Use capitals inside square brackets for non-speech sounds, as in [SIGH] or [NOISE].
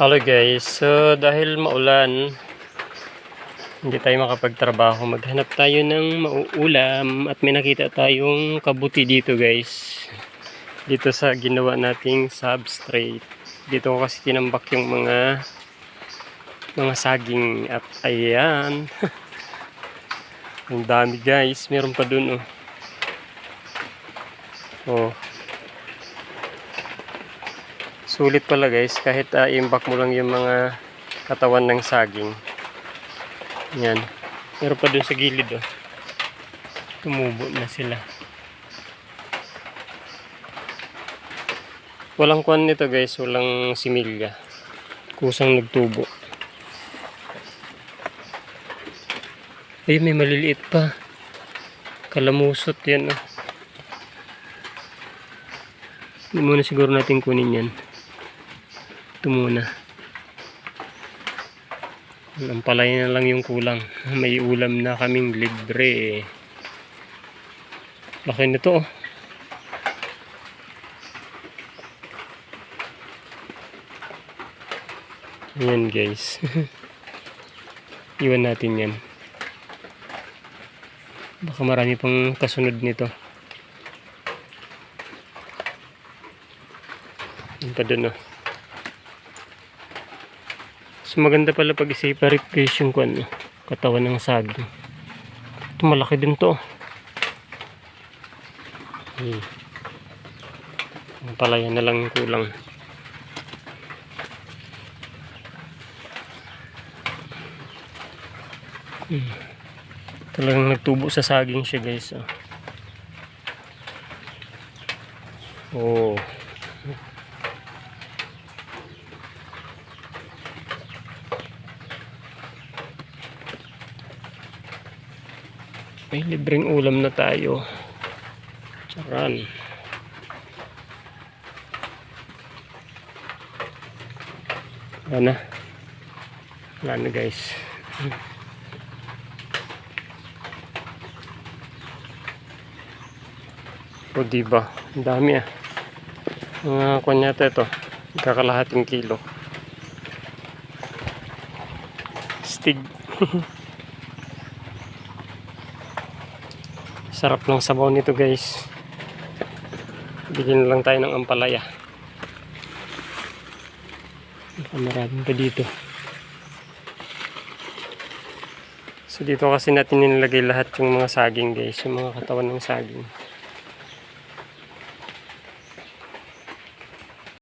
Hello guys, so dahil maulan, hindi tayo makapagtrabaho. Maghanap tayo ng mauulam at may nakita tayong kabuti dito guys. Dito sa ginawa nating substrate. Dito ko kasi tinambak yung mga mga saging at ayan. [LAUGHS] Ang dami guys, meron pa dun oh. Oh, Sulit pala guys, kahit uh, imbak mo lang yung mga katawan ng saging. Yan. Meron pa dun sa gilid oh. Tumubo na sila. Walang kwan nito guys, walang similya. Kusang nagtubo. Ay, may maliliit pa. Kalamusot yan oh. Hindi muna siguro natin kunin yan. Ito muna. Ang palay na lang yung kulang. May ulam na kaming libre. Laki nito oh. Ayan guys. [LAUGHS] Iwan natin yan. Baka marami pang kasunod nito. Yan pa dun oh. So maganda pala pag i-separate yung kwan, katawan ng saging. Ito malaki din to. Hmm. Palaya na lang yung kulang. Hmm. Talagang nagtubo sa saging siya guys. Oh. Oh. May libreng ulam na tayo. Charan. Wala na. Wala na guys. O diba? Ang dami ah. Mga kwan yata ito. Kakalahating kilo. Stig. [LAUGHS] Sarap ng sabaw nito guys. Bigyan lang tayo ng ampalaya. Maraming pa dito. So dito kasi natin nilagay lahat yung mga saging guys. Yung mga katawan ng saging.